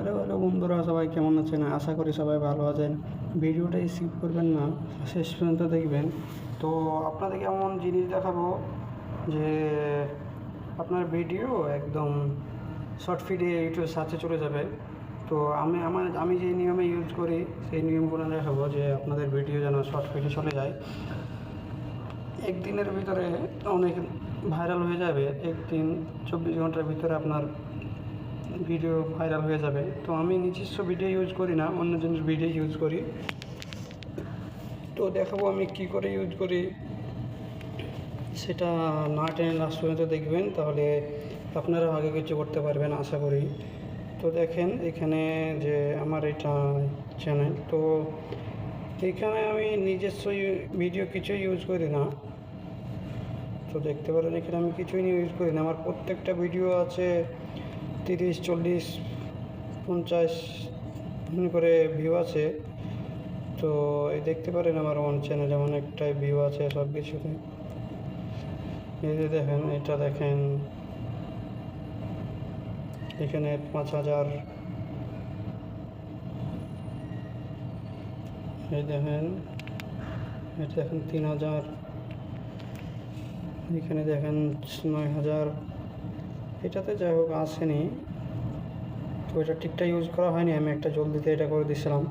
Hello hello বন্ধুরা, সবাই কেমন আছেন? আশা করি সবাই ভালো আছেন। ভিডিওটা স্কিপ করবেন না, শেষ পর্যন্ত দেখবেন। তো আপনাদেরকে এমন জিনিস দেখাবো? যে আপনার ভিডিও একদম শর্ট ফিডে ইউটিউব সার্চে চলে যাবে। তো আমি, আমার, আমি যে নিয়মে ইউজ করি, সেই নিয়মগুলো দেখাবো যে আপনাদের ভিডিও যেন শর্ট ফিডে চলে যায়। একদিনের ভিতরে অনেক ভাইরাল হয়ে যাবে। একদিন চব্বিশ ঘণ্টার ভিতরে আপনার ভিডিও ভাইরাল হয়ে যাবে। তো আমি নিজস্ব ভিডিও ইউজ করি না অন্য জনের ভিডিও ইউজ করি। তো দেখাবো আমি কি করে ইউজ করি। সেটা না টেনে লাস্ট পর্যন্ত দেখবেন, তাহলে আপনারা আগে কিছু করতে পারবেন আশা করি। তো দেখেন, এখানে যে আমার এটা চ্যানেল তো এখানে আমি নিজস্ব ভিডিও কিছু ইউজ করি না। তো দেখতে পারেন, এখানে আমি কিছুই ইউজ করি না। আমার প্রত্যেকটা ভিডিও আছে তিরিশ, চল্লিশ, পঞ্চাশ করে ভিউ আছে। তো এই দেখতে পারেন আমার ওয়ান চ্যানেলে অনেকটাই ভিউ আছে সব কিছুতে এই যে দেখেন, এটা দেখেন। এখানে পাঁচ হাজার। এই দেখেন, এটা দেখেন তিন হাজার। এখানে দেখেন নয় হাজার। এটাতে যাই হোক আসেনি। তো এটা ঠিকঠাক ইউজ করা হয়নি, আমি একটা জলদিতে এটা করে দিয়েছিলাম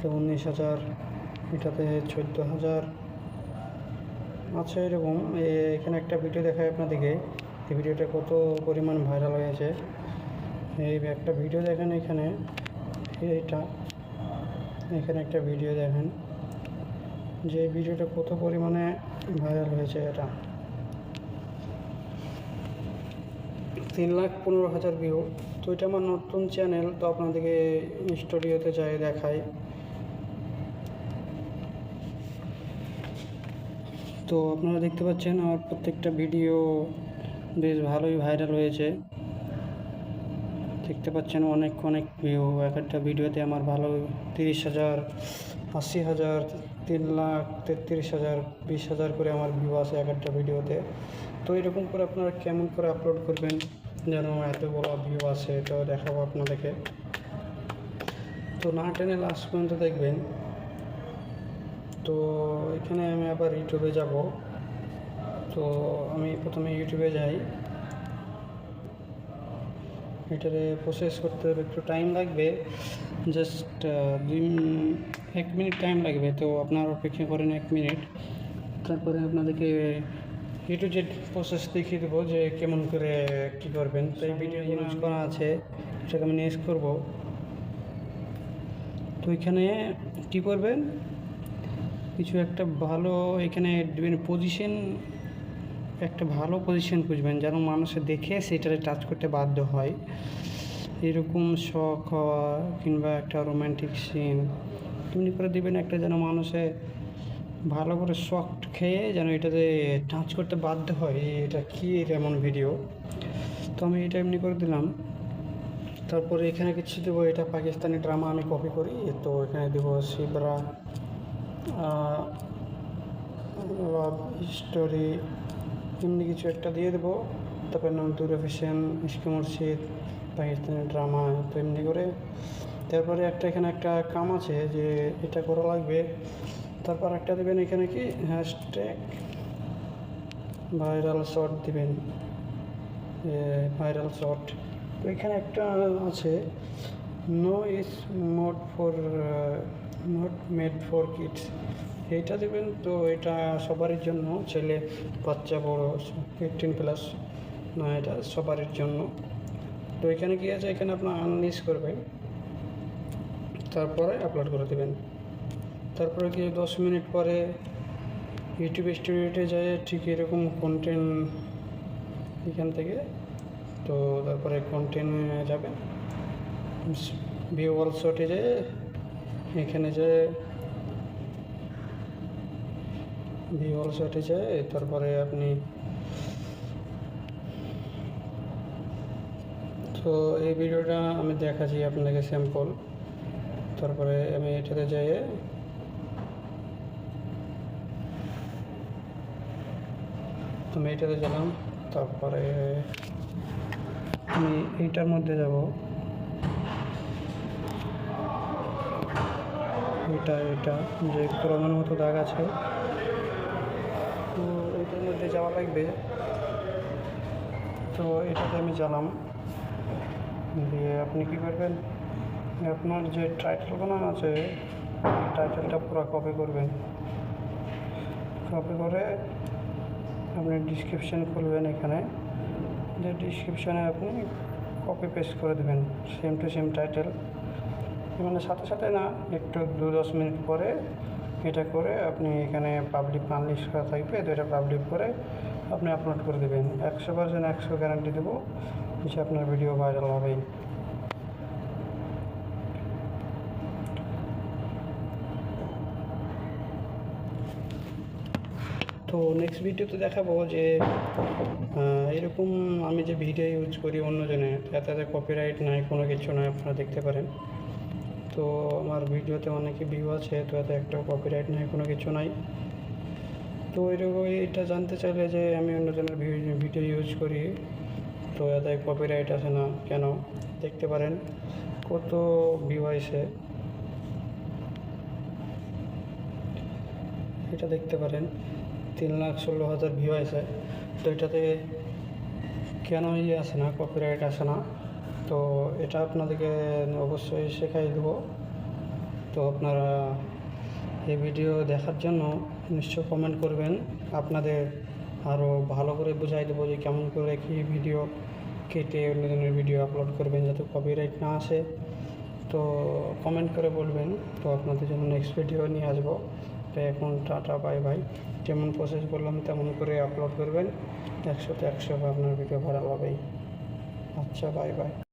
তো উনিশ হাজার, এটাতে চোদ্দ হাজার। আচ্ছা এরকম এখানে একটা ভিডিও দেখায় আপনাদেরকে। এই ভিডিওটা কত পরিমাণ ভাইরাল হয়েছে। এই একটা ভিডিও দেখেন এখানে। এইটা, এখানে একটা ভিডিও দেখেন। যে ভিডিওটা কত পরিমাণে ভাইরাল হয়েছে এটা। তিন লাখ পনেরো হাজার ভিউ তো এটা আমার নতুন চ্যানেল তো আপনাদেরকে স্টুডিওতে যাই, দেখাই। তো আপনারা দেখতে পাচ্ছেন, আমার প্রত্যেকটা ভিডিও বেশ ভালোই ভাইরাল হয়েছে। দেখতে পাচ্ছেন অনেক অনেক ভিউ এক একটা ভিডিওতে আমার ভালো তিরিশ হাজার, আশি হাজার, তিন লাখ, তেত্রিশ হাজার, বিশ হাজার করে আমার ভিউ আছে এক একটা ভিডিওতে তো এরকম করে আপনারা কেমন করে আপলোড করবেন? যেন এত বড় ভিউ আছে তো দেখাবো আপনাদেরকে। তো না টেনে লাস্ট পর্যন্ত দেখবেন। তো এখানে আমি আবার ইউটিউবে যাব। তো আমি প্রথমে ইউটিউবে যাই। এটারে প্রসেস করতে একটু টাইম লাগবে। জাস্ট দুই এক মিনিট টাইম লাগবে। তো আপনার অপেক্ষা করেন এক মিনিট। তারপরে আপনাদেরকে এ টু জেড প্রসেস দেখিয়ে দেবো যে কেমন করে কী করবেন। তো এই ভিডিও ইউজ করা আছে সেটাকে আমি নেক্সট করব। তো এখানে কী করবেন? কিছু একটা ভালো এখানে দেবেন পজিশন একটা ভালো পজিশন খুঁজবেন যেন মানুষে দেখে সেটারে টাচ করতে বাধ্য হয়। এরকম শখ হওয়া কিংবা একটা রোমান্টিক সিন তেমনি করে দেবেন একটা যেন মানুষে ভালো করে শখ খেয়ে যেন এটাতে টাচ করতে বাধ্য হয় এটা কী এমন ভিডিও তো আমি এটা এমনি করে দিলাম। তারপরে এখানে কিছু দেবো, এটা পাকিস্তানি ড্রামা আমি কপি করি, তো এখানে দেবো শিবরা লাভ স্টোরি এমনি কিছু একটা দিয়ে দেবো। তারপর নাম দুর হোসেন ইস্কি মুর্শিদ, পাকিস্তানি ড্রামা তো এমনি করে। তারপরে একটা এখানে একটা কাম আছে যে, এটা করা লাগবে। তারপর একটা দেবেন এখানে কি? হ্যাশট্যাগ ভাইরাল শর্ট দিবেন। ভাইরাল শর্ট তো এখানে একটা আছে no is mode for not made for kids এইটা দেবেন তো এটা সবারই জন্য, ছেলে, বাচ্চা, বড় ফিফটিন প্লাস না, এটা সবারই জন্য। তো এখানে কি আছে? এখানে আপনার আনলিস করবেন। তারপরে আপলোড করে দেবেন। তারপরে কি দশ মিনিট পরে ইউটিউব স্টুডিওতে যায়, ঠিক এরকম কন্টেন্ট এখান থেকে। তো তারপরে কন্টেন্টে যাবেন ভিউ শটে যেয়ে, এখানে যে ভিউ শটে যায়, তারপরে আপনি তো এই ভিডিওটা আমি দেখাচ্ছি আপনাকে স্যাম্পল তারপরে আমি এটাতে যাই। প্রথমে এটাতে গেলাম তারপরে আমি এইটার মধ্যে যাব। এটা এটা, যে পুরোনো মতো দাগ আছে। তো এটার মধ্যে যাওয়া লাগবে। তো এটাতে আমি জানাম দিয়ে আপনি কি করবেন? আপনার যে টাইটেল বানানো আছে টাইটেলটা পুরো কপি করবেন। কপি করে আপনি ডিসক্রিপশান খুলবেন এখানে। যে ডিসক্রিপশানে আপনি কপি পেস্ট করে দেবেন সেম টু সেম টাইটেল মানে সাথে সাথে না, একটু দু দশ মিনিট পরে এটা করে আপনি এখানে পাবলিক আনলিস্ট করা থাকবে তো এটা পাবলিক করে আপনি আপলোড করে দেবেন। একশো পার্সেন্ট একশো গ্যারান্টি দেবো যে আপনার ভিডিও ভাইরাল হবেই। তো নেক্সট ভিডিওতে দেখাবো যে এরকম আমি যে ভিডিও ইউজ করি অন্যজনে, তাতে কপিরাইট নাই, কোনো কিছু নাই, আপনারা দেখতে পারেন। তো আমার ভিডিওতে অনেকে ভিউ আছে, তো এতে একটা কপিরাইট নাই, কোনো কিছু নাই। তো এরকম এটা জানতে চাইলে যে, আমি অন্যজনের ভিডিও ইউজ করি, তো এতে কপিরাইট আছে না, কেন? দেখতে পারেন, কত ভিউ আছে এটা দেখতে পারেন। তিন লাখ ষোলো হাজার ভিউ আছে। তো এটাতে কেন ইয়ে আসে না কপিরাইট আসে না? তো এটা আপনাদেরকে অবশ্যই শেখাই দেবো। তো আপনারা এই ভিডিও দেখার জন্য নিশ্চয় কমেন্ট করবেন। আপনাদের আরও ভালো করে বুঝাই দেবো যে কেমন করে কী ভিডিও কেটে অন্য ধরনের ভিডিও আপলোড করবেন যাতে কপিরাইট না আসে। তো কমেন্ট করে বলবেন। তো আপনাদের জন্য নেক্সট ভিডিও নিয়ে আসব। তো এখন টাটা, বাই বাই। যেমন প্রসেস বললাম, তেমন করে আপলোড করবেন। একশোতে একশো আপনার ভিডিও ভাড়া হবেই আচ্ছা বাই বাই।